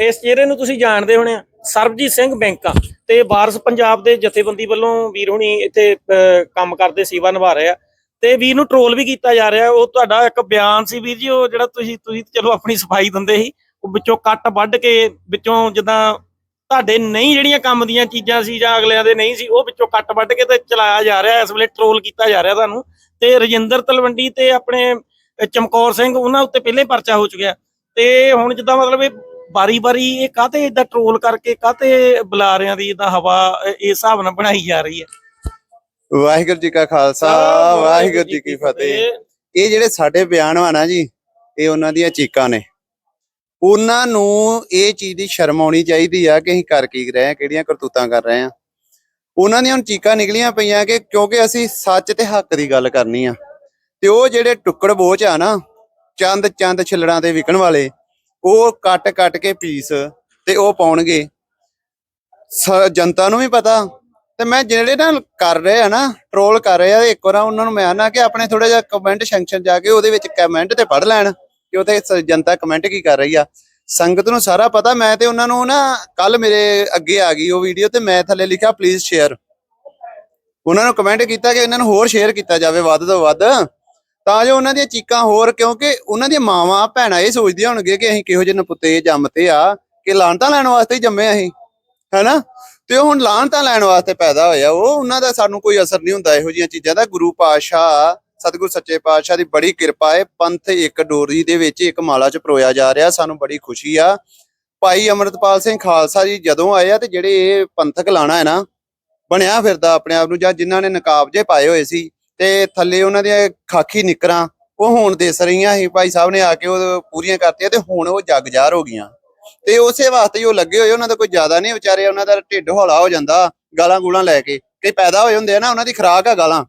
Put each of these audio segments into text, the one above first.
ਇਸ ਚਿਹਰੇ ਨੂੰ ਤੁਸੀਂ ਜਾਣਦੇ ਹੋਣੇ ਆ, ਸਰਬਜੀਤ ਸਿੰਘ ਬੈਂਕਾ ਤੇ ਵਾਰਸ ਪੰਜਾਬ ਦੇ ਜਥੇਬੰਦੀ ਵੱਲੋਂ ਵੀਰ ਹੁਣੀ ਇੱਥੇ ਕੰਮ ਕਰਦੇ, ਸੇਵਾ ਨਿਭਾ ਰਹੇ ਆ। ਤੇ ਵੀਰ ਨੂੰ ਟਰੋਲ ਵੀ ਕੀਤਾ ਜਾ ਰਿਹਾ, ਉਹ ਤੁਹਾਡਾ ਇੱਕ ਬਿਆਨ ਸੀ ਵੀਰ ਜੀ, ਉਹ ਜਿਹੜਾ ਤੁਸੀਂ ਤੁਸੀਂ ਚਲੋ ਆਪਣੀ ਸਫ਼ਾਈ ਦਿੰਦੇ ਸੀ, ਉਹ ਵਿੱਚੋਂ ਕੱਟ ਵੱਢ ਕੇ ਵਿੱਚੋਂ ਜਿੱਦਾਂ ਤੁਹਾਡੇ ਨਹੀਂ ਜਿਹੜੀਆਂ ਕੰਮ ਦੀਆਂ ਚੀਜ਼ਾਂ ਸੀ ਜਾਂ ਅਗਲਿਆਂ ਦੇ ਨਹੀਂ ਸੀ, ਉਹ ਵਿੱਚੋਂ ਕੱਟ ਵੱਢ ਕੇ ਤੇ ਚਲਾਇਆ ਜਾ ਰਿਹਾ, ਇਸ ਵੇਲੇ ਟਰੋਲ ਕੀਤਾ ਜਾ ਰਿਹਾ ਤੁਹਾਨੂੰ। ਤੇ ਰਜਿੰਦਰ ਤਲਵੰਡੀ ਤੇ ਆਪਣੇ ਚਮਕੌਰ ਸਿੰਘ, ਉਹਨਾਂ ਉੱਤੇ ਪਹਿਲੇ ਪਰਚਾ ਹੋ ਚੁੱਕਿਆ। ਤੇ ਹੁਣ ਜਿੱਦਾਂ ਮਤਲਬ ਇਹ ਬਾਰੀ-ਬਾਰੀ ਇਹ ਕਾਤੇ ਇਦਾਂ ਟਰੋਲ ਕਰਕੇ ਕਾਤੇ ਬੁਲਾਰਿਆਂ ਦੀ ਇਦਾਂ ਹਵਾ ਇਸ ਹਿਸਾਬ ਨਾਲ ਬਣਾਈ ਜਾ ਰਹੀ ਹੈ। ਵਾਹਿਗੁਰੂ ਜੀ ਕਾ ਖਾਲਸਾ ਵਾਹਿਗੁਰੂ ਜੀ ਕੀ ਫਤਿਹ। ਇਹ ਜਿਹੜੇ ਸਾਡੇ ਬਿਆਨ ਨਾ ਜੀ ਇਹ ਉਹਨਾਂ ਦੀਆਂ ਚੀਕਾਂ ਨੇ। ਉਹਨਾਂ ਨੂੰ ਇਹ ਚੀਜ਼ ਦੀ ਸ਼ਰਮ ਆਉਣੀ ਚਾਹੀਦੀ ਆ ਕਿ ਅਸੀਂ ਕਰ ਕੀ ਰਹੇ ਆ ਕਿਹੜੀਆਂ ਕਰਤੂਤਾਂ ਕਰ ਰਹੇ ਆ। ਉਹਨਾਂ ਦੀਆਂ ਹੁਣ ਚੀਕਾਂ ਨਿਕਲੀਆਂ ਪਈਆਂ ਕਿ ਕਿਉਂਕਿ ਅਸੀਂ ਸੱਚ ਤੇ ਹੱਕ ਦੀ ਗੱਲ ਕਰਨੀ ਆ। ਤੇ ਉਹ ਜਿਹੜੇ ਟੁੱਕੜ ਬੋਝ ਆ ਨਾ ਚੰਦ ਚੰਦ ਛਿਲੜਾਂ ਦੇ ਵਿਕਣ ਵਾਲੇ ਉਹ ਕੱਟ ਕੱਟ ਕੇ ਪੀਸ ਤੇ ਉਹ ਪਾਉਣਗੇ। ਜਨਤਾ ਨੂੰ ਵੀ ਪਤਾ। ਤੇ ਮੈਂ ਜਿਹੜੇ ਨਾਲ ਕਰ ਰਹੇ ਆ ਨਾ ਟਰੋਲ ਕਰ ਰਹੇ ਆ, ਇੱਕ ਵਾਰ ਉਹਨਾਂ ਨੂੰ ਮੈਂ ਆਨਾ ਕਿ ਆਪਣੇ ਥੋੜਾ ਜਿਹਾ ਕਮੈਂਟ ਸੈਕਸ਼ਨ ਜਾ ਕੇ ਉਹਦੇ ਵਿੱਚ ਕਮੈਂਟ ਤੇ ਪੜ ਲੈਣ ਕਿ ਉਹਤੇ ਜਨਤਾ ਕਮੈਂਟ ਕੀ ਕਰ ਰਹੀ ਆ। ਸੰਗਤ ਨੂੰ ਸਾਰਾ ਪਤਾ, ਮੈਂ ਤੇ ਉਹਨਾਂ ਨੂੰ ਨਾ ਕੱਲ ਮੇਰੇ ਅੱਗੇ ਆ ਗਈ ਉਹ ਵੀਡੀਓ ਤੇ ਮੈਂ ਥੱਲੇ ਲਿਖਿਆ ਪਲੀਜ਼ ਸ਼ੇਅਰ ਉਹਨਾਂ ਨੂੰ ਕਮੈਂਟ ਕੀਤਾ ਕਿ ਇਹਨਾਂ ਨੂੰ ਹੋਰ ਸ਼ੇਅਰ ਕੀਤਾ ਜਾਵੇ ਵੱਧ ਤੋਂ ਵੱਧ। ਤਾਂ ਜੋ ਉਹਨਾਂ ਦੀਆਂ ਚੀਕਾਂ ਹੋਰ, ਕਿਉਂਕਿ ਉਹਨਾਂ ਦੀਆਂ ਮਾਵਾਂ, ਭੈਣਾਂ ਇਹ ਸੋਚਦੀਆਂ ਹੋਣਗੇ ਕਿ ਅਸੀਂ ਕਿਹੋ ਜਿਹੇ ਨਪੁੱਤੇ ਜੰਮਤੇ ਆ, ਕਿ ਲਾਂਟਾ ਲੈਣ ਵਾਸਤੇ ਹੀ ਜੰਮੇ ਅਸੀਂ, ਹੈਨਾ? ਤੇ ਉਹ ਹੁਣ ਲਾਹਨਤਾਂ ਲੈਣ ਵਾਸਤੇ ਪੈਦਾ ਹੋਇਆ, ਉਹ ਉਹਨਾਂ ਦਾ ਸਾਨੂੰ ਕੋਈ ਅਸਰ ਨਹੀਂ ਹੁੰਦਾ ਇਹੋ ਜਿਹੀਆਂ ਚੀਜ਼ਾਂ ਦਾ। ਗੁਰੂ ਪਾਤਸ਼ਾਹ, ਸਤਿਗੁਰ ਸੱਚੇ ਪਾਤਸ਼ਾਹ ਦੀ ਬੜੀ ਕਿਰਪਾ ਹੈ ਪੰਥ ਇੱਕ ਡੋਰੀ ਦੇ ਵਿੱਚ ਇੱਕ ਮਾਲਾ ਚ ਪਰੋਇਆ ਜਾ ਰਿਹਾ, ਸਾਨੂੰ ਬੜੀ ਖੁਸ਼ੀ ਆ। ਭਾਈ ਅਮਰਤਪਾਲ ਸਿੰਘ ਖਾਲਸਾ ਜੀ ਜਦੋਂ ਆਏ ਆ ਤੇ ਜਿਹੜੇ ਇਹ ਪੰਥਕ ਲਾਣਾ ਹੈ ਨਾ, ਬਣਿਆ ਫਿਰਦਾ ਆਪਣੇ ਆਪ ਨੂੰ, ਜਾਂ ਜਿਨ੍ਹਾਂ ਨੇ ਨਕਾਬ ਜੇ ਪਾਏ ਹੋਏ ਸੀ ਤੇ ਥੱਲੇ ਉਹਨਾਂ ਦੀਆਂ ਖਾਕੀ ਨਿਕਰਾਂ ਉਹ ਹੁਣ ਦਿਸ ਰਹੀਆਂ ਸੀ ਭਾਈ ਸਾਹਿਬ ਨੇ ਆ ਕੇ ਉਹ ਪੂਰੀਆਂ ਕਰਤੀਆਂ ਤੇ ਹੁਣ ਉਹ ਜਗਜਾਰ ਹੋ ਗਈਆਂ। ਤੇ ਉਸੇ ਵਾਸਤੇ ਹੀ ਉਹ ਲੱਗੇ ਹੋਏ ਉਹਨਾਂ ਦਾ ਕੋਈ ਜ਼ਿਆਦਾ ਨਹੀਂ ਵਿਚਾਰੇ ਉਹਨਾਂ ਦਾ ਢਿੱਡ ਹੌਲਾ ਹੋ ਜਾਂਦਾ ਗਾਲਾਂ ਗੂਲਾਂ ਲੈ ਕੇ। ਕਈ ਪੈਦਾ ਹੋਏ ਹੁੰਦੇ ਆ ਨਾ ਉਹਨਾਂ ਦੀ ਖੁਰਾਕ ਆ ਗਾਲਾਂ।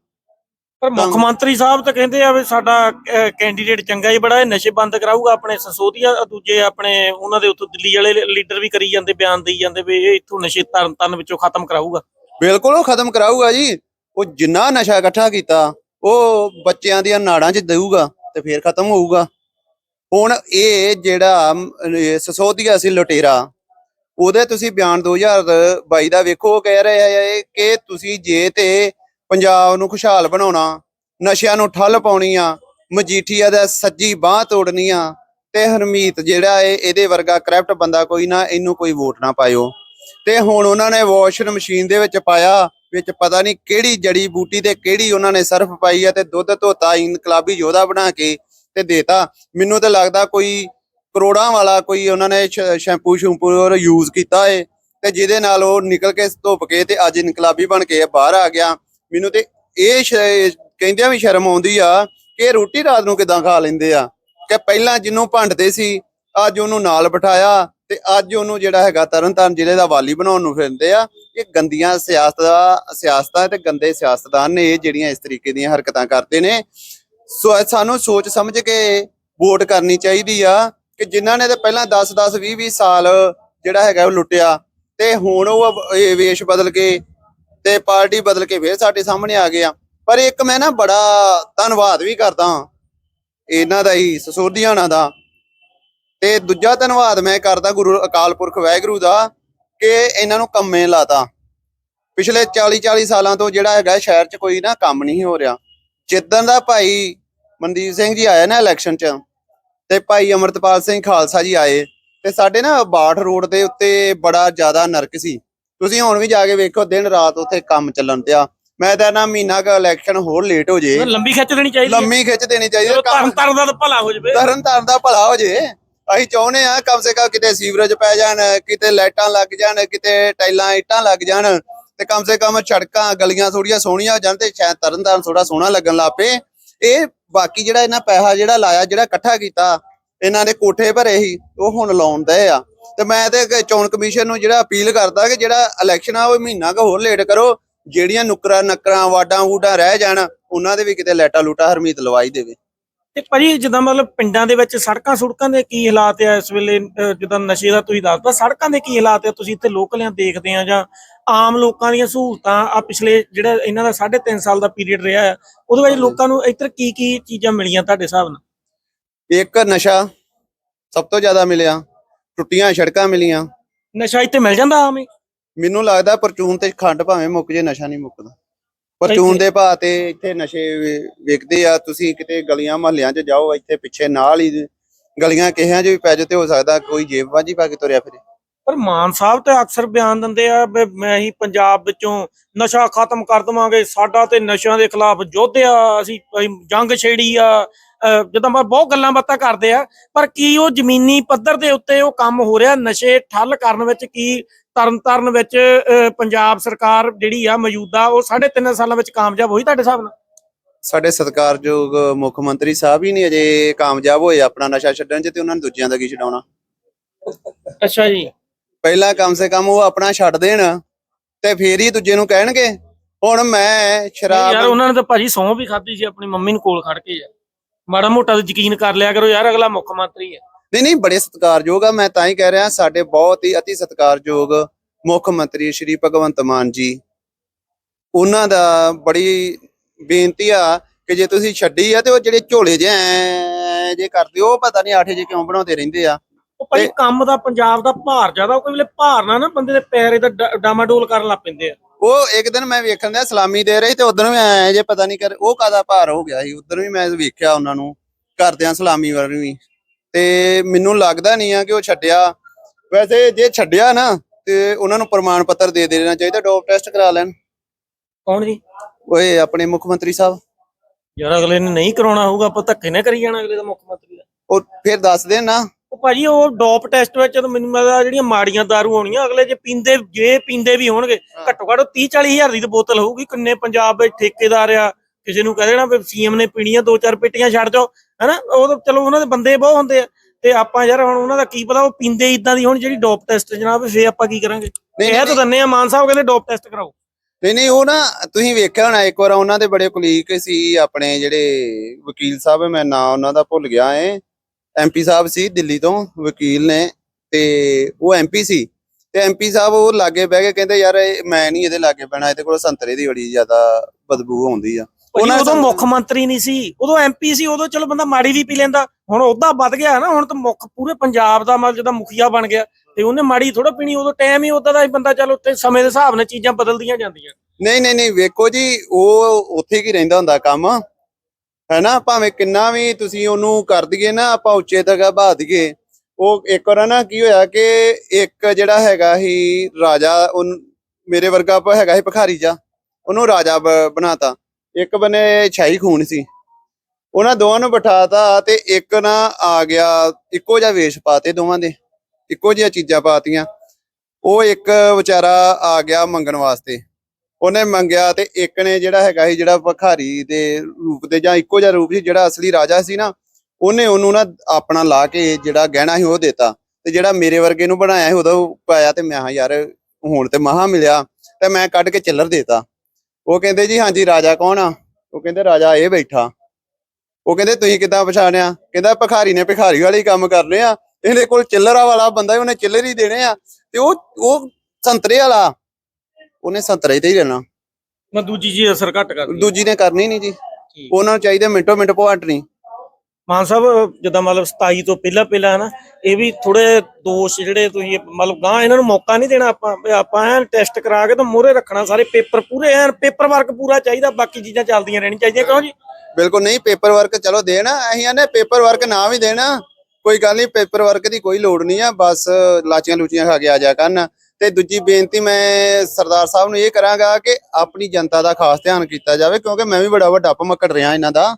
ਪਰ ਮੁੱਖ ਮੰਤਰੀ ਸਾਹਿਬ ਤਾਂ ਕਹਿੰਦੇ ਆ ਵੀ ਸਾਡਾ ਕੈਂਡੀਡੇਟ ਚੰਗਾ ਹੀ ਬੜਾ ਹੈ ਨਸ਼ੇ ਬੰਦ ਕਰਾਊਗਾ ਆਪਣੇ ਸੰਸੋਧੀਆ ਦੂਜੇ ਆਪਣੇ ਉਹਨਾਂ ਦੇ ਉੱਥੋਂ ਦਿੱਲੀ ਵਾਲੇ ਲੀਡਰ ਵੀ ਕਰੀ ਜਾਂਦੇ ਬਿਆਨ ਦੇਈ ਜਾਂਦੇ ਵੀ ਇਹ ਇੱਥੋਂ ਨਸ਼ੇ ਤਰਨ ਤਰਨ ਵਿੱਚੋਂ ਖਤਮ ਕਰਾਊਗਾ। ਬਿਲਕੁਲ ਉਹ ਖਤਮ ਕਰਾਊਗਾ ਜੀ। ਉਹ ਜਿੰਨਾ ਨਸ਼ਾ ਇਕੱਠਾ ਕੀਤਾ, ਉਹ ਬੱਚਿਆਂ ਦੀਆਂ ਨਾੜਾਂ 'ਚ ਦੇਊਗਾ ਤੇ ਫੇਰ ਖਤਮ ਹੋਊਗਾ। ਹੁਣ ਇਹ ਜਿਹੜਾ ਸਸੋਦੀਆ ਸੀ ਲੁਟੇਰਾ, ਉਹਦੇ ਤੁਸੀਂ ਬਿਆਨ 2022 ਦਾ ਵੇਖੋ, ਉਹ ਕਹਿ ਰਿਹਾ ਆ ਕਿ ਤੁਸੀਂ ਜੇ ਤੇ ਪੰਜਾਬ ਨੂੰ ਖੁਸ਼ਹਾਲ ਬਣਾਉਣਾ, ਨਸ਼ਿਆਂ ਨੂੰ ਠੱਲ ਪਾਉਣੀ ਆ, ਮਜੀਠੀਆ ਦਾ ਸੱਜੀ ਬਾਹ ਤੋੜਨੀ ਆ, ਤੇ ਹਰਮੀਤ ਜਿਹੜਾ ਇਹ ਇਹਦੇ ਵਰਗਾ ਕਰਪਟ ਬੰਦਾ ਕੋਈ ਨਾ, ਇਹਨੂੰ ਕੋਈ ਵੋਟ ਨਾ ਪਾਇਓ। ਤੇ ਹੁਣ ਉਹਨਾਂ ਨੇ ਵਾਸ਼ਰ ਮਸ਼ੀਨ ਦੇ ਵਿੱਚ ਪਾਇਆ ਵਿੱਚ ਪਤਾ ਨਹੀਂ ਕਿਹੜੀ ਜੜੀ ਬੂਟੀ ਤੇ ਕਿਹੜੀ ਉਹਨਾਂ ਨੇ ਸਰਫ ਪਾਈ ਆ ਤੇ ਦੁੱਧ ਧੋਤਾ, ਇਨਕਲਾਬੀ ਯੋਧਾ ਬਣਾ ਕੇ ਤੇ ਦੇਤਾ। ਮੈਨੂੰ ਤੇ ਲੱਗਦਾ ਕੋਈ ਕਰੋੜਾਂ ਵਾਲਾ ਕੋਈ ਉਹਨਾਂ ਨੇ ਸ਼ੈਂਪੂ ਸ਼ੂੰਪੂ ਔਰ ਯੂਜ਼ ਕੀਤਾ ਏ ਤੇ ਜਿਹਦੇ ਨਾਲ ਉਹ ਨਿਕਲ ਕੇ ਧੁੱਪ ਕੇ ਤੇ ਅੱਜ ਇਨਕਲਾਬੀ ਬਣ ਕੇ ਬਾਹਰ ਆ ਗਿਆ। ਮੈਨੂੰ ਤੇ ਇਹ ਸ਼- ਕਹਿੰਦਿਆਂ ਵੀ ਸ਼ਰਮ ਆਉਂਦੀ ਆ ਕਿ ਰੋਟੀ ਰਾਤ ਨੂੰ ਕਿਦਾਂ ਖਾ ਲੈਂਦੇ ਆ? ਕਿ ਪਹਿਲਾਂ ਜਿਹਨੂੰ ਭੰਡਦੇ ਸੀ ਅੱਜ ਉਹਨੂੰ ਨਾਲ ਬਿਠਾਇਆ ਤੇ ਅੱਜ ਉਹਨੂੰ ਜਿਹੜਾ ਹੈਗਾ ਤਰਨਤਾਰਨ ਜ਼ਿਲ੍ਹੇ ਦਾ ਵਾਲੀ ਬਣਾਉਣ ਨੂੰ ਫਿਰਦੇ ਆ। ਇਹ ਗੰਦੀਆਂ ਸਿਆਸਤਾਂ ਸਿਆਸਤਾਂ ਤੇ ਗੰਦੇ ਸਿਆਸਤਦਾਨ ਨੇ, ਇਹ ਜਿਹੜੀਆਂ ਇਸ ਤਰੀਕੇ ਦੀਆਂ ਹਰਕਤਾਂ ਕਰਦੇ ਨੇ। ਸੋ ਸਾਨੂੰ ਸੋਚ ਸਮਝ ਕੇ ਵੋਟ ਕਰਨੀ ਚਾਹੀਦੀ ਆ ਕਿ ਜਿਨ੍ਹਾਂ ਨੇ ਤੇ ਪਹਿਲਾਂ 10 10 20 20 ਸਾਲ ਜਿਹੜਾ ਹੈਗਾ ਉਹ ਲੁੱਟਿਆ ਤੇ ਹੁਣ ਉਹ ਇਹ ਵੇਸ਼ ਬਦਲ ਕੇ ਤੇ ਪਾਰਟੀ ਬਦਲ ਕੇ ਫੇਰ ਸਾਡੇ ਸਾਹਮਣੇ ਆ ਗਿਆ ਪਰ ਇੱਕ ਮੈਂ ਨਾ ਬੜਾ ਧੰਨਵਾਦ ਵੀ ਕਰਦਾ ਇਹਨਾਂ ਦਾ ਹੀ, ਸਸੋਧੀਆਣਾ ਦਾ। ਤੇ ਦੂਜਾ ਧੰਨਵਾਦ ਮੈਂ ਕਰਦਾ ਗੁਰੂ ਅਕਾਲ ਪੁਰਖ ਵਾਹਿਗੁਰੂ ਦਾ ਕਿ ਇਹਨਾਂ ਨੂੰ ਕੰਮੇ ਲਾਤਾ। ਪਿਛਲੇ 40 40 ਸਾਲਾਂ ਤੋਂ ਜਿਹੜਾ ਹੈਗਾ ਸ਼ਹਿਰ 'ਚ ਕੋਈ ਨਾ ਕੰਮ ਨਹੀਂ ਹੋ ਰਿਹਾ। ਜਿੱਦਣ ਦਾ ਭਾਈ ਮਨਦੀਪ ਸਿੰਘ ਜੀ ਆਇਆ ਨਾ ਇਲੈਕਸ਼ਨ 'ਚ ਤੇ ਭਾਈ ਅਮਰਤਪਾਲ ਸਿੰਘ ਖਾਲਸਾ ਜੀ ਆਏ ਤੇ ਸਾਡੇ ਨਾ ਬਾਠ ਰੋਡ ਦੇ ਉੱਤੇ ਬੜਾ ਜ਼ਿਆਦਾ ਨਰਕ ਸੀ। ਤੁਸੀਂ ਹੁਣ ਵੀ ਜਾ ਕੇ ਵੇਖੋ ਦਿਨ ਰਾਤ ਉੱਥੇ ਕੰਮ ਚੱਲਣ ਦਿਆ। ਮੈਂ ਤਾਂ ਨਾ ਮਹੀਨਾ ਕ ਇਲੈਕਸ਼ਨ ਹੋਰ ਲੇਟ ਹੋ ਜੇ। ਲੰਬੀ ਖਿੱਚ ਦੇਣੀ ਚਾਹੀਦੀ ਲੰਮੀ ਖਿੱਚ ਦੇਣੀ ਚਾਹੀਦੀ ਤਰਨ ਤਰਨ ਦਾ ਭਲਾ ਹੋ ਜਵੇ। ਤਰਨ ਤਾਰਨ ਦਾ ਭਲਾ ਹੋ ਜੇ। ਅਸੀਂ ਚਾਹੁੰਦੇ ਆ ਕਮ ਸੇ ਕਮ ਕਿਤੇ ਸੀਵਰੇਜ ਪੈ ਜਾਣ, ਕਿਤੇ ਲਾਈਟਾਂ ਲੱਗ ਜਾਣ, ਕਿਤੇ ਟਾਈਲਾਂ ਇੱਟਾਂ ਲੱਗ ਜਾਣ ਤੇ ਕਮ ਸੇ ਕਮ ਸੜਕਾਂ, ਗਲੀਆਂ ਥੋੜੀਆਂ ਸੋਹਣੀਆਂ ਹੋ ਜਾਣ ਤੇ ਸ਼ਾਇਦ ਤਰਨ ਤਾਰਨ ਥੋੜਾ ਸੋਹਣਾ ਲੱਗਣ ਲੱਪੇ ਇਹ ਬਾਕੀ ਜਿਹੜਾ ਇਹਨਾਂ ਪੈਸਾ ਜਿਹੜਾ ਲਾਇਆ, ਜਿਹੜਾ ਇਕੱਠਾ ਕੀਤਾ, ਇਹਨਾਂ ਦੇ ਕੋਠੇ ਭਰੇ ਸੀ, ਉਹ ਹੁਣ ਲਾਉਣ ਦਏ ਆ। ਤੇ ਮੈਂ ਤੇ ਚੋਣ ਕਮਿਸ਼ਨ ਨੂੰ ਜਿਹੜਾ ਅਪੀਲ ਕਰਦਾ ਕਿ ਜਿਹੜਾ ਇਲੈਕਸ਼ਨ ਆ, ਉਹ ਮਹੀਨਾ ਕੁ ਹੋਰ ਲੇਟ ਕਰੋ, ਜਿਹੜੀਆਂ ਨੁਕਰਾਂ ਨਕਰਾਂ ਵਾਡਾਂ ਵੂਡਾਂ ਰਹਿ ਜਾਣ, ਉਹਨਾਂ ਦੇ ਵੀ ਕਿਤੇ ਲੈਟਾ ਲੂਟਾ ਹਰਮੀਤ ਲਵਾਈ ਦੇਵੇ। ਤੇ ਭਾਜੀ ਜਿੱਦਾਂ ਮਤਲਬ ਪਿੰਡਾਂ ਦੇ ਵਿੱਚ ਸੜਕਾਂ ਸੁੜਕਾਂ ਦੇ ਕੀ ਹਾਲਾਤ ਆ ਇਸ ਵੇਲੇ ਅਹ ਜਿੱਦਾਂ ਨਸ਼ੇ ਦਾ ਤੁਸੀਂ ਦੱਸਦਾ ਸੜਕਾਂ ਦੇ ਕੀ ਹਾਲਾਤ ਆ ਤੁਸੀਂ ਇੱਥੇ ਲੋਕਲਿਆਂ ਦੇਖਦੇ ਆ ਜਾਂ ਆਮ ਲੋਕਾਂ ਦੀਆਂ ਸਹੂਲਤਾਂ ਆ ਪਿਛਲੇ ਜਿਹੜਾ ਇਹਨਾਂ ਦਾ 3.5 ਸਾਲ ਦਾ ਪੀਰੀਅਡ ਰਿਹਾ ਆ ਉਹਦੇ ਵਿੱਚ ਲੋਕਾਂ ਨੂੰ ਇੱਧਰ ਕੀ ਕੀ ਚੀਜ਼ਾਂ ਮਿਲੀਆਂ ਤੁਹਾਡੇ ਹਿਸਾਬ ਨਾਲ? ਇੱਕ ਨਸ਼ਾ ਸਭ ਤੋਂ ਜ਼ਿਆਦਾ ਮਿਲਿਆ ਟੁੱਟੀਆਂ ਸੜਕਾਂ ਮਿਲੀਆਂ। ਨਸ਼ਾ ਇੱਥੇ ਮਿਲ ਜਾਂਦਾ ਆਵੇਂ ਮੈਨੂੰ ਲੱਗਦਾ ਪਰਚੂਨ ਤੇ ਖੰਡ ਭਾਵੇਂ ਮੁੱਕ ਜੇ ਨਸ਼ਾ ਨਹੀਂ ਮੁੱਕਦਾ। ਪਰਚੂਨ ਦੇ ਭਾਅ ਤੇ ਇੱਥੇ ਨਸ਼ੇ ਵੇ- ਵਿਕਦੇ ਆ ਤੁਸੀਂ ਕਿਤੇ ਗਲੀਆਂ ਮਹੱਲਿਆਂ 'ਚ ਜਾਓ ਇੱਥੇ ਪਿੱਛੇ ਨਾਲ ਹੀ ਗਲੀਆਂ ਕਿਹਾਂ 'ਚ ਵੀ ਪੈ ਜਾਓ ਤੇ ਹੋ ਸਕਦਾ ਕੋਈ ਜੇਬਾਜੀ ਪਾ ਕੇ ਤੁਰਿਆ ਫਿਰੇ। ਪਰ ਮਾਨ ਸਾਹਿਬ ਤੇ ਅਕਸਰ ਬਿਆਨ ਦਿੰਦੇ ਆ ਵੀ ਮੈਂ ਹੀ ਪੰਜਾਬ ਵਿੱਚੋਂ ਨਸ਼ਾ ਖਤਮ ਕਰ ਦਵਾਂਗੇ ਸਾਡਾ ਤੇ ਨਸ਼ਿਆਂ ਦੇ ਖਿਲਾਫ ਯੁੱਧ ਆ ਅਸੀਂ ਜੰਗ ਛੇੜੀ ਆ ਜਿੱਦਾਂ ਮੈਂ ਬਹੁਤ ਗੱਲਾਂ ਬਾਤਾਂ ਕਰਦੇ ਆ ਪਰ ਕੀ ਉਹ ਜ਼ਮੀਨੀ ਪੱਧਰ ਦੇ ਉੱਤੇ ਉਹ ਕੰਮ ਹੋ ਰਿਹਾ? ਨਸ਼ੇ ਠੱਲ ਕਰਨ ਵਿੱਚ ਕੀ ਤਰਨਤਾਰਨ ਵਿੱਚ ਪੰਜਾਬ ਸਰਕਾਰ ਜਿਹੜੀ ਆ ਮੌਜੂਦਾ ਉਹ 3.5 ਸਾਲਾਂ ਵਿੱਚ ਕਾਮਯਾਬ ਹੋਈ ਤੁਹਾਡੇ ਹਿਸਾਬ ਨਾਲ? ਸਾਡੇ ਸਤਿਕਾਰਯੋਗ ਮੁੱਖ ਮੰਤਰੀ ਸਾਹਿਬ ਹੀ ਨਹੀਂ ਅਜੇ ਕਾਮਯਾਬ ਹੋਏ ਆਪਣਾ ਨਸ਼ਾ ਛੱਡਣ 'ਚ ਤੇ ਉਹਨਾਂ ਨੇ ਦੂਜਿਆਂ ਦਾ ਕੀ ਛਡਾਉਣਾ। ਅੱਛਾ ਜੀ। ਪਹਿਲਾਂ ਕਮ ਸੇ ਕਮ ਉਹ ਆਪਣਾ ਛੱਡ ਦੇਣ ਤੇ ਫੇਰ ਹੀ ਦੂਜੇ ਨੂੰ ਕਹਿਣਗੇ। ਹੁਣ ਮੈਂ ਯਾਰ ਸ਼ਰਾਬ ਉਹਨਾਂ ਨੇ ਤਾਂ ਭਾਜੀ ਸੌਂ ਵੀ ਖਾਧੀ ਸੀ ਆਪਣੀ ਮੰਮੀ ਨੂੰ ਕੋਲ ਖੜ ਕੇ ਯਾਰ ਮਾੜਾ ਮੋਟਾ ਤਾਂ ਯਕੀਨ ਕਰ ਲਿਆ ਕਰੋ ਯਾਰ ਅਗਲਾ ਮੁੱਖ ਮੰਤਰੀ ਹੈ। ਨਹੀਂ ਨਹੀਂ ਬੜੇ ਸਤਿਕਾਰਯੋਗ ਆ ਮੈਂ ਤਾਂ ਹੀ ਕਹਿ ਰਿਹਾ ਸਾਡੇ ਬਹੁਤ ਹੀ ਅਤੀ ਸਤਿਕਾਰਯੋਗ ਮੁੱਖ ਮੰਤਰੀ ਸ਼੍ਰੀ ਭਗਵੰਤ ਮਾਨ ਜੀ। ਉਹਨਾਂ ਦਾ ਬੜੀ ਬੇਨਤੀ ਆ ਕਿ ਜੇ ਤੁਸੀਂ ਛੱਡੀ ਆ ਤੇ ਉਹ ਜਿਹੜੇ ਝੋਲੇ ਜੇ ਜੇ ਕਰਦੇ ਉਹ ਪਤਾ ਨਹੀਂ ਆਠੇ ਜੇ ਕਿਉਂ ਬਣਾਉਂਦੇ ਰਹਿੰਦੇ ਆ। ਉਹ ਤੇ- ਕੰਮ ਦਾ ਪੰਜਾਬ ਦਾ ਭਾਰ ਜ਼ਿਆਦਾ ਉਹ ਕੋਈ ਵੇਲੇ ਭਾਰ ਨਾ ਨਾ ਬੰਦੇ ਦੇ ਪੈਰ ਇਹਦਾ ਡ- ਡਾਮਾਡੋਲ ਕਰਨ ਲੱਗ ਪੈਂਦੇ ਆ। ਉਹ ਇੱਕ ਦਿਨ ਮੈਂ ਵੇਖਣ ਦਾ ਸਲਾਮੀ ਦੇ ਰਹੀ ਤੇ ਉਦੋਂ ਵੀ ਐ ਜੇ ਪਤਾ ਨਹੀਂ ਕਰ ਉਹ ਕਾਦਾ ਭਾਰ ਹੋ ਗਿਆ ਸੀ। ਉਦੋਂ ਵੀ ਮੈਂ ਵੇਖਿਆ ਉਹਨਾਂ ਨੂੰ ਕਰਦਿਆਂ ਸਲਾਮੀ ਵਾਰ ਵੀ। ਤੇ ਮੈਨੂੰ ਲੱਗਦਾ ਨਹੀਂ ਆ ਕਿ ਉਹ ਛੱਡਿਆ। ਵੈਸੇ ਜੇ ਛੱਡਿਆ ਨਾ ਤੇ ਉਹਨਾਂ ਨੂੰ ਪ੍ਰਮਾਣ ਪੱਤਰ ਦੇ ਦੇਣਾ ਚਾਹੀਦਾ ਡੋਪ ਟੈਸਟ ਕਰਾ ਲੈਣ। ਕੌਣ ਜੀ? ਓਏ ਆਪਣੇ ਮੁੱਖ ਮੰਤਰੀ ਸਾਹਿਬ। ਯਾਰ ਅਗਲੇ ਨੇ ਨਹੀਂ ਕਰਾਉਣਾ ਹੋਊਗਾ ਆਪਾਂ ਧੱਕੇ ਨਾ ਕਰੀ ਜਾਣਾ ਅਗਲੇ ਦਾ ਮੁੱਖ ਮੰਤਰੀ ਦਾ। ਉਹ ਫਿਰ ਦੱਸ ਦੇਣ ਨਾ। ਉਹ ਭਾਜੀ ਉਹ ਡੋਪ ਟੈਸਟ ਵਿੱਚ ਤਾਂ ਮੈਨੂੰ ਲੱਗਦਾ ਜਿਹੜੀਆਂ ਮਾੜੀਆਂ ਦਾਰੂ ਹੋਣੀਆਂ ਅਗਲੇ ਜੇ ਪੀਂਦੇ ਜੇ ਪੀਂਦੇ ਵੀ ਹੋਣਗੇ। ਘੱਟੋ ਘੱਟ 30 40 ਹਜ਼ਾਰ ਦੀ ਤਾਂ ਬੋਤਲ ਹੋਊਗੀ। ਕਿੰਨੇ ਪੰਜਾਬ ਵਿੱਚ ਠੇਕੇਦਾਰ ਆ ਕਿਸੇ ਨੂੰ ਕਹਿ ਦੇਣਾ ਵੀ ਸੀਐਮ ਨੇ ਪੀਣੀਆਂ ਦੋ ਚਾਰ ਪੇਟੀਆਂ ਛੱਡ ਜਾਓ ਹੈਨਾ? ਉਹ ਤਾਂ ਚਲੋ ਉਹਨਾਂ ਦੇ ਬੰਦੇ ਬਹੁਤ ਹੁੰਦੇ ਆ। ਤੇ ਆਪਾਂ ਯਾਰ ਹੁਣ ਉਹਨਾਂ ਦਾ ਕੀ ਪਤਾ ਉਹ ਪੀਂਦੇ ਇਦਾਂ ਦੀ ਹੁਣ ਜਿਹੜੀ ਡੋਪ ਟੈਸਟ ਜਨਾਬ ਫੇਰ ਆਪਾਂ ਕੀ ਕਰਾਂਗੇ? ਇਹ ਤਾਂ ਦੰਨੇ ਆ ਮਾਨ ਸਾਹਿਬ ਕਹਿੰਦੇ ਡੋਪ ਟੈਸਟ ਕਰਾਓ। ਨਹੀਂ ਨਹੀਂ ਉਹ ਨਾ ਤੁਸੀਂ ਵੇਖਿਆ ਹੋਣਾ ਇੱਕ ਵਾਰ ਉਹਨਾਂ ਦੇ ਬੜੇ ਕੁਲੀਕ ਸੀ ਆਪਣੇ ਜਿਹੜੇ ਵਕੀਲ ਸਾਹਿਬ ਮੈਂ ਨਾਂ ਉਹਨਾਂ ਦਾ ਭੁੱਲ ਗਿਆ ਏ ਐਮਪੀ ਸਾਹਿਬ ਸੀ ਦਿੱਲੀ ਤੋਂ ਵਕੀਲ ਨੇ ਤੇ ਉਹ ਐਮਪੀ ਸੀ। ਤੇ ਐਮਪੀ ਸਾਹਿਬ ਉਹ ਲਾਗੇ ਬਹਿ ਕੇ ਕਹਿੰਦੇ ਯਾਰ ਮੈਂ ਨਹੀਂ ਇਹਦੇ ਲਾਗੇ ਪੈਣਾ ਇਹਦੇ ਕੋਲ ਸੰਤਰੇ ਦੀ ਬੜੀ ਜ਼ਿਆਦਾ ਬਦਬੂ ਆਉਂਦੀ ਆ। ਉਹਨਾਂ ਉਦੋਂ ਮੁੱਖ ਮੰਤਰੀ ਨਹੀਂ ਸੀ। ਉਦੋਂ ਐਮਪੀ ਸੀ ਉਦੋਂ ਚਲੋ ਬੰਦਾ ਮਾੜੀ ਵੀ ਪੀ ਲੈਂਦਾ। ਹੁਣ ਉਹਦਾ ਵੱਧ ਗਿਆ ਨਾ ਹੁਣ ਤਾਂ ਮੁੱਖ ਪੂਰੇ ਪੰਜਾਬ ਦਾ ਮਤਲਬ ਜਿਹਦਾ ਮੁਖੀਆ ਬਣ ਗਿਆ। ਤੇ ਉਹਨੇ ਮਾੜੀ ਥੋੜਾ ਪੀਣੀ ਉਦੋਂ ਟਾਈਮ ਹੀ ਉਦਾਂ ਦਾ ਹੀ ਬੰਦਾ ਚਲ ਉੱਤੇ ਸਮੇਂ ਦੇ ਹਿਸਾਬ ਨਾਲ ਚੀਜ਼ਾਂ ਬਦਲਦੀਆਂ ਜਾਂਦੀਆਂ। ਨਹੀਂ ਨਹੀਂ ਨਹੀਂ ਵੇਖੋ ਜੀ ਉਹ ਉੱਥੇ ਕੀ ਰਹਿੰਦਾ ਹੁੰਦਾ ਕੰਮ? ਹੈਨਾ? ਭਾਵੇਂ ਕਿੰਨਾ ਵੀ ਤੁਸੀਂ ਉਹਨੂੰ ਕਰ ਦਈਏ ਨਾ, ਆਪਾਂ ਉੱਚੇ ਤੱਕ ਬਹਾ ਦਈਏ। ਉਹ ਇੱਕ ਵਾਰ ਨਾ ਕੀ ਹੋਇਆ ਕਿ ਇੱਕ ਜਿਹੜਾ ਹੈਗਾ ਸੀ ਰਾਜਾ ਉਹ ਮੇਰੇ ਵਰਗਾ ਹੈਗਾ ਸੀ ਭਖਾਰੀ ਜਾ ਉਹਨੂੰ ਰਾਜਾ ਬ- ਬਣਾਤਾ। ਇੱਕ ਬਨੇ ਛਾਈ ਖੂਨ ਸੀ। ਉਹਨਾਂ ਦੋਵਾਂ ਨੂੰ ਬਿਠਾਤਾ ਤੇ ਇੱਕ ਨਾ ਆ ਗਿਆ, ਇੱਕੋ ਜਿਹਾ ਵੇਸ਼ ਪਾਤੇ ਦੋਵਾਂ ਦੇ। ਇੱਕੋ ਜਿਹੀਆਂ ਚੀਜ਼ਾਂ ਪਾਤੀਆਂ। ਉਹ ਇੱਕ ਵਿਚਾਰਾ ਆ ਗਿਆ ਮੰਗਣ ਵਾਸਤੇ। ਉਹਨੇ ਮੰਗਿਆ ਤੇ ਇੱਕ ਨੇ ਜਿਹੜਾ ਹੈਗਾ ਸੀ, ਜਿਹੜਾ ਭਖਾਰੀ ਦੇ ਰੂਪ ਦੇ ਜਾਂ ਇੱਕੋ ਜਿਹਾ ਰੂਪ ਸੀ, ਜਿਹੜਾ ਅਸਲੀ ਰਾਜਾ ਸੀ ਨਾ, ਉਹਨੇ ਉਹਨੂੰ ਨਾ ਆਪਣਾ ਲਾ ਕੇ ਜਿਹੜਾ ਗਹਿਣਾ ਸੀ ਉਹ ਦਿੱਤਾ ਤੇ ਜਿਹੜਾ ਮੇਰੇ ਵਰਗੇ ਨੂੰ ਬਣਾਇਆ ਸੀ ਉਦੋਂ ਪਾਇਆ ਤੇ ਮੈਂ ਕਿਹਾ ਯਾਰ ਹੁਣ ਤੇ ਮਹਾ ਮਿਲਿਆ ਤੇ ਮੈਂ ਕੱਢ ਕੇ ਚਿੱਲਰ ਦੇਤਾ। ਉਹ ਕਹਿੰਦੇ ਜੀ ਹਾਂਜੀ ਰਾਜਾ ਕੌਣ ਆ? ਉਹ ਕਹਿੰਦੇ ਰਾਜਾ ਇਹ ਬੈਠਾ। ਉਹ ਕਹਿੰਦੇ ਤੁਸੀਂ ਕਿੱਦਾਂ ਪਛਾਣਿਆ? ਕਹਿੰਦਾ ਭਖਾਰੀ ਨੇ ਭਿਖਾਰੀ ਵਾਲੇ ਹੀ ਕੰਮ ਕਰਨੇ ਆ। ਇਹਦੇ ਕੋਲ ਚਿੱਲਰਾ ਵਾਲਾ ਬੰਦਾ ਉਹਨੇ ਚਿੱਲਰ ਹੀ ਦੇਣੇ ਆ। ਤੇ ਉਹ ਉਹ ਸੰਤਰੇ ਵਾਲਾ ਉਹਨੇ ਸੰਤਰੇ ਤੇ ਹੀ ਰਹਿਣਾ ਮੈਂ ਦੂਜੀ ਜੀ ਅਸਰ ਘੱਟ ਕਰਦੀ ਦੂਜੀ ਨੇ ਕਰਨੀ ਨਹੀਂ ਜੀ। ਉਹਨਾਂ ਨੂੰ ਚਾਹੀਦੇ ਮਿੰਟੋ ਮਿੰਟ ਪਵਾਟਣੀ ਮਾਨ ਸਾਹਿਬ ਜਿੱਦਾਂ ਮਤਲਬ 27 ਤੋਂ ਪਹਿਲਾਂ ਪਹਿਲਾਂ ਹੈ ਨਾ ਇਹ ਵੀ ਥੋੜੇ ਦੋਸ਼ ਜਿਹੜੇ ਤੁਸੀਂ ਮਤਲਬ ਗਾਂ ਇਹਨਾਂ ਨੂੰ ਮੌਕਾ ਨਹੀਂ ਦੇਣਾ ਆਪਾਂ ਵੀ ਆਪਾਂ ਐਨ ਟੈਸਟ ਕਰਾ ਕੇ ਤਾਂ ਮੋਹਰੇ ਰੱਖਣਾ ਸਾਰੇ ਪੇਪਰ ਪੂਰੇ ਐਨ ਪੇਪਰ ਵਰਕ ਪੂਰਾ ਚਾਹੀਦਾ ਬਾਕੀ ਚੀਜ਼ਾਂ ਚੱਲਦੀਆਂ ਰਹਿਣੀਆਂ ਚਾਹੀਦੀਆਂ ਕਿਉਂ ਜੀ? ਬਿਲਕੁਲ ਨਹੀਂ ਪੇਪਰ ਵਰਕ ਚਲੋ ਦੇਣ ਅਸੀਂ ਆਨੇ ਪੇਪਰ ਵਰਕ ਨਾ ਵੀ ਦੇਣ ਕੋਈ ਗੱਲ ਨਹੀਂ ਪੇਪਰ ਵਰਕ ਦੀ ਕੋਈ ਲੋੜ ਨਹੀਂ ਆ ਬਸ ਲਾਚੀਆਂ ਲੂਚੀਆਂ ਖਾ ਕੇ ਆ ਜਾ ਕਰਨ। ਤੇ ਦੂਜੀ ਬੇਨਤੀ ਮੈਂ ਸਰਦਾਰ ਸਾਹਿਬ ਨੂੰ ਇਹ ਕਰਾਂਗਾ ਕਿ ਆਪਣੀ ਜਨਤਾ ਦਾ ਖਾਸ ਧਿਆਨ ਕੀਤਾ ਜਾਵੇ ਕਿਉਂਕਿ ਮੈਂ ਵੀ ਬੜਾ ਵੱਡਾ ਭਮਕੜ ਰਿਹਾ ਇਹਨਾਂ ਦਾ।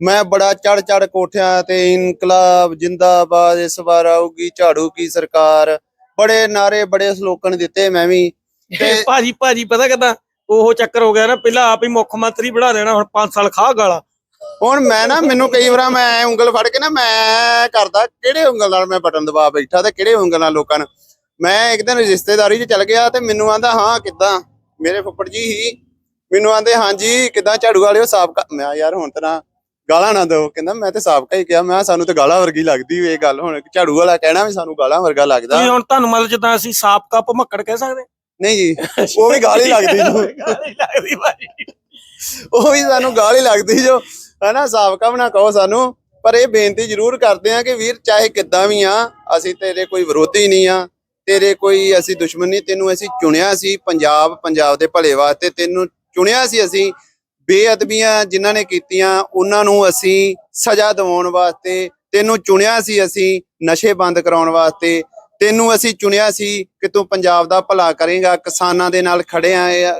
ਮੈਂ ਬੜਾ ਚੜ ਚੜ ਕੋਠਿਆਂ ਤੇ ਇਨਕਲਾਬ ਜਿੰਦਾਬਾਦ ਇਸ ਵਾਰ ਆਊਗੀ ਝਾੜੂ ਕੀ ਸਰਕਾਰ। ਬੜੇ ਨਾਰੇ ਬੜੇ ਸਲੋਗਨ ਦਿੱਤੇ ਮੈਂ ਵੀ। ਤੇ ਭਾਜੀ ਭਾਜੀ ਪਤਾ ਕਿਦਾਂ? ਉਹ ਚੱਕਰ ਹੋ ਗਿਆ ਨਾ ਪਹਿਲਾਂ ਆਪ ਹੀ ਮੁੱਖ ਮੰਤਰੀ ਬਣਾ ਦੇਣਾ ਹੁਣ 5 ਸਾਲ ਖਾ ਗਾਲਾ। ਹੁਣ ਮੈਂ ਨਾ ਮੈਨੂੰ ਕਈ ਵਾਰ ਮੈਂ ਉਂਗਲ ਫੜ ਕੇ ਨਾ ਮੈਂ ਕਰਦਾ ਕਿਹੜੇ ਉਂਗਲ ਨਾਲ ਮੈਂ ਬਟਨ ਦਬਾ ਬੈਠਾ ਤੇ ਕਿਹੜੇ ਉਂਗਲ ਨਾਲ ਲੋਕਾਂ ਨੂੰ ਮੈਂ ਇੱਕ ਦਿਨ ਰਿਸ਼ਤੇਦਾਰੀ 'ਚ ਚਲ ਗਿਆ ਤੇ ਮੈਨੂੰ ਆਂਦਾ ਹਾਂ ਕਿੱਦਾਂ? ਮੇਰੇ ਫੁੱਫੜ ਜੀ ਹੀ। ਮੈਨੂੰ ਆਂਦੇ ਹਾਂਜੀ ਕਿੱਦਾਂ ਝਾੜੂ ਵਾਲਿਓ ਸਾਬਕਾ ਮੈਂ ਯਾਰ ਹੁਣ ਤਾਂ ਗਾਲਾਂ ਨਾ ਦਿਓ। ਕਹਿੰਦਾ ਮੈਂ ਤੇ ਸਾਬਕਾ ਹੀ ਕਿਹਾ। ਮੈਂ ਸਾਨੂੰ ਤੇ ਗਾਲਾਂ ਵਰਗੀ ਲੱਗਦੀ ਇਹ ਗੱਲ। ਹੁਣ ਝਾੜੂ ਵਾਲਾ ਕਹਿਣਾ ਵੀ ਸਾਨੂੰ ਗਾਲਾਂ ਵਰਗਾ ਲੱਗਦਾ। ਤੁਸੀਂ ਹੁਣ ਤੁਹਾਨੂੰ ਮਤਲਬ ਜਿੱਦਾਂ ਅਸੀਂ ਸਾਬਕਾ ਭਮੱਕੜ ਕਹਿ ਸਕਦੇ? ਨਹੀਂ ਜੀ ਉਹ ਵੀ ਗਾਲ ਹੀ ਲੱਗਦੀ ਜੀ। ਗਾਲ ਹੀ ਲੱਗਦੀ ਭਾਜੀ। ਉਹ ਵੀ ਸਾਨੂੰ ਗਾਲ ਹੀ ਲੱਗਦੀ ਜੋ। ਹਨਾ ਸਾਬਕਾ ਬਣਾ ਕਹੋ ਸਾਨੂੰ। ਪਰ ਇਹ ਬੇਨਤੀ ਜ਼ਰੂਰ ਕਰਦੇ ਆ ਕਿ ਵੀਰ ਚਾਹੇ ਕਿੱਦਾਂ ਵੀ ਆ ਅਸੀਂ ਤੇਰੇ ਕੋਈ ਵਿਰੋਧੀ ਨਹੀਂ ਆ। ਤੇਰੇ ਕੋਈ ਅਸੀਂ ਦੁਸ਼ਮਣ ਨਹੀਂ ਤੈਨੂੰ ਅਸੀਂ ਚੁਣਿਆ ਸੀ ਪੰਜਾਬ ਪੰਜਾਬ ਦੇ ਭਲੇ ਵਾਸਤੇ ਤੈਨੂੰ ਚੁਣਿਆ ਸੀ ਅਸੀਂ। ਬੇਅਦਬੀਆਂ ਜਿਨ੍ਹਾਂ ਨੇ ਕੀਤੀਆਂ ਉਹਨਾਂ ਨੂੰ ਅਸੀਂ ਸਜ਼ਾ ਦਿਵਾਉਣ ਵਾਸਤੇ ਤੈਨੂੰ ਚੁਣਿਆ ਸੀ ਅਸੀਂ ਨਸ਼ੇ ਬੰਦ ਕਰਾਉਣ ਵਾਸਤੇ। ਤੈਨੂੰ ਅਸੀਂ ਚੁਣਿਆ ਸੀ ਕਿ ਤੂੰ ਪੰਜਾਬ ਦਾ ਭਲਾ ਕਰੇਗਾ ਕਿਸਾਨਾਂ ਦੇ ਨਾਲ ਖੜਿਆ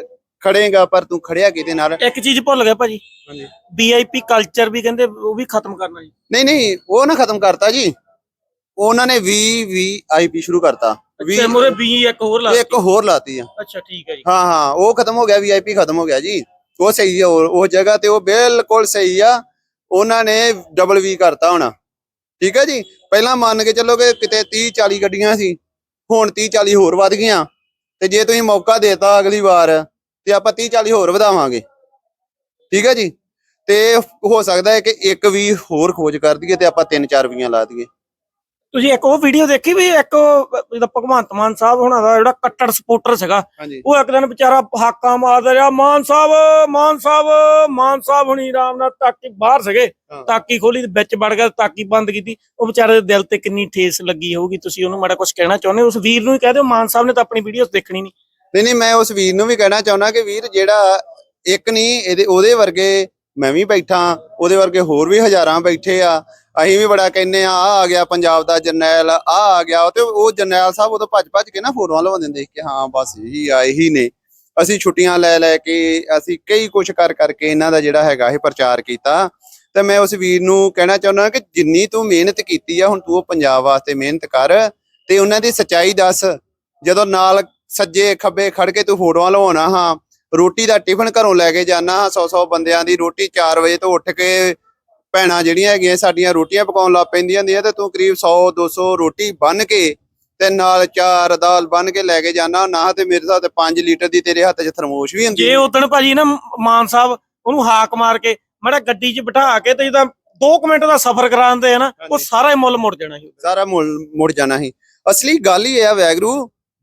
ਖੜੇਗਾ ਪਰ ਤੂੰ ਖੜਿਆ ਕਿਹਦੇ ਨਾਲ? ਇੱਕ ਚੀਜ਼ ਭੁੱਲ ਗਏ ਭਾਜੀ। ਹਾਂਜੀ। ਵੀਆਈਪੀ ਕਲਚਰ ਵੀ ਕਹਿੰਦੇ ਉਹ ਵੀ ਖਤਮ ਕਰਨਾ ਜੀ। ਨਹੀਂ ਨਹੀਂ ਉਹ ਨਾ ਖਤਮ ਕਰਤਾ ਜੀ। ਉਹਨਾਂ ਨੇ ਵੀ ਵੀ ਆਈਪੀ ਸ਼ੁਰੂ ਕਰਤਾ। ਅੱਛਾ ਮੋਰੇ ਵੀ ਇੱਕ ਹੋਰ ਲਾ ਇੱਕ ਹੋਰ ਲਾਤੀ ਆ। ਅੱਛਾ ਠੀਕ ਹੈ ਜੀ। ਹਾਂ ਹਾਂ ਉਹ ਖਤਮ ਹੋ ਗਿਆ ਵੀਆਈਪੀ ਖਤਮ ਹੋ ਗਿਆ ਜੀ। ਉਹ ਸਹੀ ਆ ਉਹ ਉਹ ਜਗ੍ਹਾ ਤੇ ਉਹ ਬਿਲਕੁਲ ਸਹੀ ਆ। ਉਹਨਾਂ ਨੇ ਡਬਲ ਵੀ ਕਰਤਾ ਹੁਣ। ਠੀਕ ਹੈ ਜੀ? ਪਹਿਲਾਂ ਮੰਨ ਕੇ ਚੱਲੋ ਕਿ ਕਿਤੇ 30 40 ਗੱਡੀਆਂ ਸੀ। ਹੁਣ 30 40 ਹੋਰ ਵੱਧ ਗਈਆਂ। ਤੇ ਜੇ ਤੁਸੀਂ ਮੌਕਾ ਦੇਤਾ ਅਗਲੀ ਵਾਰ ਤੇ ਆਪਾਂ 30 40 ਹੋਰ ਵਧਾਵਾਂਗੇ। ਠੀਕ ਹੈ ਜੀ? ਤੇ ਹੋ ਸਕਦਾ ਹੈ ਕਿ ਇੱਕ ਵੀ ਹੋਰ ਖੋਜ ਕਰ ਦਈਏ ਤੇ ਆਪਾਂ ਤਿੰਨ ਚਾਰ ਵੀਆਂ ਲਾ ਦਈਏ। ਤੁਸੀਂ ਇੱਕ ਉਹ ਵੀਡੀਓ ਦੇਖੀ ਵੀ ਇੱਕ ਜਿਹਦਾ ਭਗਵੰਤ ਮਾਨ ਸਾਹਿਬ ਹੋਣਾ ਦਾ ਜਿਹੜਾ ਕੱਟੜ ਸਪੋਰਟਰ ਸੀਗਾ ਹਾਂਜੀ। ਉਹ ਇੱਕ ਦਿਨ ਵਿਚਾਰਾ ਹਾਕਾਂ ਮਾਰਦਾ ਰਿਹਾ ਮਾਨ ਸਾਹਿਬ ਮਾਨ ਸਾਹਿਬ ਮਾਨ ਸਾਹਿਬ ਹੁਣੀ ਆਰਾਮ ਨਾਲ ਤਾਕੀ ਬਾਹਰ ਸੀਗੇ ਹਾਂ। ਤਾਕੀ ਖੋਲੀ ਤੇ ਵਿੱਚ ਵੜ ਗਿਆ ਤਾਕੀ ਬੰਦ ਕੀਤੀ। ਉਹ ਵਿਚਾਰੇ ਦੇ ਦਿਲ ਤੇ ਕਿੰਨੀ ਠੇਸ ਲੱਗੀ ਹੋਊਗੀ ਤੁਸੀਂ ਉਹਨੂੰ ਮਾੜਾ ਕੁਝ ਕਹਿਣਾ ਚਾਹੁੰਦੇ ਹੋ? ਉਸ ਵੀਰ ਨੂੰ ਹੀ ਕਹਿ ਦਿਓ ਮਾਨ ਸਾਹਿਬ ਨੇ ਤਾਂ ਆਪਣੀ ਵੀਡੀਓਜ਼ ਦੇਖਣੀ ਨਹੀਂ। ਨਹੀਂ ਨਹੀਂ ਮੈਂ ਉਸ ਵੀਰ ਨੂੰ ਵੀ ਕਹਿਣਾ ਚਾਹੁੰਦਾ ਕਿ ਵੀਰ ਜਿਹੜਾ ਇੱਕ ਨਹੀਂ ਇਹਦੇ ਉਹਦੇ ਵਰਗੇ ਮੈਂ ਵੀ ਬੈਠਾ ਉਹਦੇ ਵਰਗੇ ਹੋਰ ਵੀ ਹਜ਼ਾਰਾਂ ਬੈਠੇ ਆ। ਅਸੀਂ ਵੀ ਬੜਾ ਕਹਿੰਨੇ ਆ ਆ ਆ ਗਿਆ ਪੰਜਾਬ ਦਾ ਜਰਨੈਲ ਆ ਆ ਗਿਆ। ਤੇ ਉਹ ਜਰਨੈਲ ਸਾਹਿਬ ਉਦੋਂ ਭੱਜ ਭੱਜ ਕੇ ਨਾ ਫੋਟੋਆਂ ਲਵਾ ਦਿੰਦੇ ਕਿ ਹਾਂ, ਬਸ ਇਹੀ ਆ, ਇਹੀ ਨੇ। ਅਸੀਂ ਛੁੱਟੀਆਂ ਲੈ ਲੈ ਕੇ ਅਸੀਂ ਕਈ ਕੁਝ ਕਰ, ਕਰਕੇ ਇਹਨਾਂ ਦਾ ਜਿਹੜਾ ਹੈਗਾ ਇਹ ਪ੍ਰਚਾਰ ਕੀਤਾ। ਤੇ ਮੈਂ ਉਸ ਵੀਰ ਨੂੰ ਕਹਿਣਾ ਚਾਹੁੰਦਾ ਕਿ ਜਿੰਨੀ ਤੂੰ ਮਿਹਨਤ ਕੀਤੀ ਆ, ਹੁਣ ਤੂੰ ਉਹ ਪੰਜਾਬ ਵਾਸਤੇ ਮਿਹਨਤ ਕਰ ਤੇ ਉਹਨਾਂ ਦੀ ਸੱਚਾਈ ਦੱਸ। ਜਦੋਂ ਨਾਲ ਸੱਜੇ ਖੱਬੇ ਖੜ ਕੇ ਤੂੰ ਫੋਟੋਆਂ ਲਵਾਉਣਾ ਹਾਂ ਰੋਟੀ ਦਾ ਟਿਫਨ ਘਰੋਂ ਲੈ ਕੇ ਜਾਣਾ ਹਾਂ 100-100 ਬੰਦਿਆਂ ਦੀ ਰੋਟੀ 4 ਵਜੇ ਤੋਂ ਉੱਠ ਕੇ ਭੈਣਾਂ ਜਿਹੜੀਆਂ ਹੈਗੀਆਂ ਸਾਡੀਆਂ ਰੋਟੀਆਂ ਪਕਾਉਣ ਲੱਗ ਪੈਂਦੀਆਂ ਹੁੰਦੀਆਂ ਤੇ ਤੂੰ ਕਰੀਬ 100-200 ਰੋਟੀ ਬੰਨ ਕੇ ਤੇ ਨਾਲ ਚਾਰ ਦਾਲ ਬੰਨ ਕੇ ਲੈ ਕੇ ਜਾਣਾ ਨਾ ਤੇ ਮੇਰੇ ਹਿਸਾਬ ਤੇ 5 ਲੀਟਰ ਦੀ ਤੇਰੇ ਹੱਥ 'ਚ ਥਰਮੋਸ਼ ਵੀ ਹੁੰਦੀ ਜੇ ਉਦਣ ਭਾਜੀ ਨਾ ਮਾਨ ਸਾਹਿਬ ਉਹਨੂੰ ਹਾਕ ਮਾਰ ਕੇ ਮਾੜਾ ਗੱਡੀ 'ਚ ਬਿਠਾ ਕੇ ਤੇ ਜਿੱਦਾਂ 2 ਮਿੰਟ ਦਾ ਸਫ਼ਰ ਕਰਾਉਂਦੇ ਆ ਨਾ ਉਹ। ਸਾਰਾ ਹੀ ਮੁੱਲ ਮੁੜ ਜਾਣਾ ਸੀ। ਸਾਰਾ ਮੁੜ ਮੁੜ ਜਾਣਾ ਸੀ। ਅਸਲੀ ਗੱਲ ਹੀ ਇਹ ਆ ਵੈਗਰੂ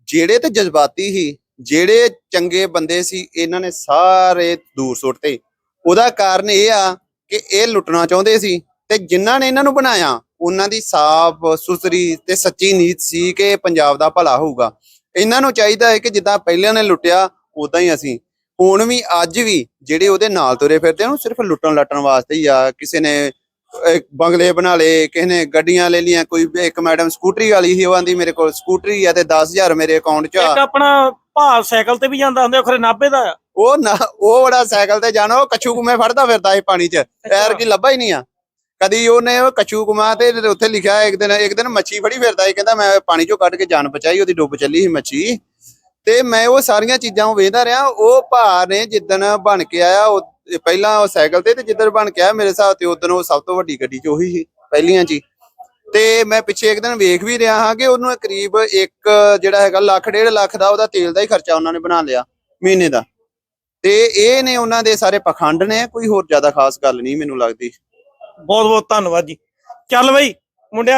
ਜਿਹੜੇ ਤੇ ਜਜ਼ਬਾਤੀ ਸੀ ਜਿਹੜੇ ਚੰਗੇ ਬੰਦੇ ਸੀ, ਇਹਨਾਂ ਨੇ ਸਾਰੇ ਦੂਰ ਸੁੱਟਤੇ। ਉਹਦਾ ਕਾਰਨ ਇਹ ਆ ਕਿ ਇਹ ਲੁੱਟਣਾ ਚਾਹੁੰਦੇ ਸੀ ਤੇ ਜਿਨ੍ਹਾਂ ਨੇ ਇਹਨਾਂ ਨੂੰ ਬਣਾਇਆ, ਉਹਨਾਂ ਦੀ ਸਾਫ਼, ਸੁਥਰੀ ਤੇ ਸੱਚੀ ਨੀਤ ਸੀ ਕਿ ਪੰਜਾਬ ਦਾ ਭਲਾ ਹੋਊਗਾ। ਇਹਨਾਂ ਨੂੰ ਚਾਹੀਦਾ ਹੈ ਕਿ ਜਿੱਦਾਂ ਪਹਿਲਾਂ ਨੇ ਲੁੱਟਿਆ ਉਦਾਂ ਹੀ ਅਸੀਂ। ਹੁਣ ਵੀ, ਅੱਜ ਵੀ, ਜਿਹੜੇ ਉਹਦੇ ਨਾਲ ਤੁਰੇ ਫਿਰਦੇ ਆ, ਉਹ ਸਿਰਫ ਲੁੱਟਣ ਲੱਟਣ ਵਾਸਤੇ ਹੀ ਆ, ਕਿਸੇ ਨੇ ਬੰਗਲੇ ਬਣਾ ਲਏ ਕਿਸੇ ਨੇ ਗੱਡੀਆਂ ਲੈ ਲਈਆਂ ਕੋਈ ਇੱਕ ਮੈਡਮ ਸਕੂਟਰੀ ਵਾਲੀ ਸੀ ਉਹ ਆਂਦੀ ਮੇਰੇ ਕੋਲ ਸਕੂਟਰੀ ਆ ਤੇ 10000 ਮੇਰੇ ਅਕਾਊਂਟ 'ਚ ਇੱਕ ਆ ਆਪਣਾ ਭਾਅ ਸਾਈਕਲ ਤੇ ਵੀ ਜਾਂਦਾ ਹੁੰਦਾ ਖਰੇ ਨਾਭੇ ਦਾ ਆ? ਉਹ ਨਾ ਉਹ ਬੜਾ ਸਾਈਕਲ ਤੇ ਜਾਣਾ ਉਹ ਕੱਛੂ ਕੁਮੇ ਫੜਦਾ ਫਿਰਦਾ ਸੀ ਪਾਣੀ 'ਚ ਪੈਰ ਕੀ ਲੱਭਾ ਹੀ ਨਹੀਂ ਆ। ਕਦੀ ਉਹਨੇ ਉਹ ਕੱਛੂ ਕੁਮਾ ਤੇ ਉੱਥੇ ਲਿਖਿਆ ਇੱਕ ਦਿਨ ਇੱਕ ਦਿਨ ਮੱਛੀ ਫੜੀ ਫਿਰਦਾ ਸੀ ਕਹਿੰਦਾ ਮੈਂ ਪਾਣੀ 'ਚੋਂ ਕੱਢ ਕੇ ਜਾਨ ਬਚਾਈ ਉਹਦੀ ਡੁੱਬ ਚੱਲੀ ਸੀ ਮੱਛੀ। ਤੇ ਮੈਂ ਉਹ ਸਾਰੀਆਂ ਚੀਜ਼ਾਂ ਉਹ ਵੇਖਦਾ ਰਿਹਾ ਉਹ ਭਾ ਨੇ ਜਿੱਦਣ ਬਣ ਕੇ ਆਇਆ ਉਹ ਪਹਿਲਾਂ ਉਹ ਸਾਈਕਲ ਤੇ ਤੇ ਜਿੱਦਣ ਬਣ ਕੇ ਆਇਆ, ਮੇਰੇ ਹਿਸਾਬ ਤੇ ਉਦੋਂ ਉਹ ਸਭ ਤੋਂ ਵੱਡੀ ਗੱਡੀ 'ਚ ਉਹੀ ਸੀ, ਪਹਿਲੀਆਂ 'ਚ ਹੀ। ਤੇ ਮੈਂ ਪਿੱਛੇ ਇੱਕ ਦਿਨ ਵੇਖ ਵੀ ਰਿਹਾ ਹਾਂ ਕਿ ਉਹਨੂੰ ਕਰੀਬ ਇੱਕ, ਜਿਹੜਾ ਹੈਗਾ ਲੱਖ, ਡੇਢ ਲੱਖ ਦਾ ਉਹਦਾ ਤੇਲ ਦਾ ਹੀ ਖਰਚਾ ਉਹਨਾਂ ਨੇ ਬਣਾ ਲਿਆ ਮਹੀਨੇ ਦਾ। ਤੇ ਇਹ ਨੇ ਉਹਨਾਂ ਦੇ ਸਾਰੇ ਪਖੰਡ ਨੇ, ਕੋਈ ਹੋਰ ਜ਼ਿਆਦਾ ਖਾਸ ਗੱਲ ਨਹੀਂ ਮੈਨੂੰ ਲੱਗਦੀ। ਬਹੁਤ ਬਹੁਤ ਧੰਨਵਾਦ ਜੀ। ਚੱਲ ਬਈ, ਮੁੰਡਿਆ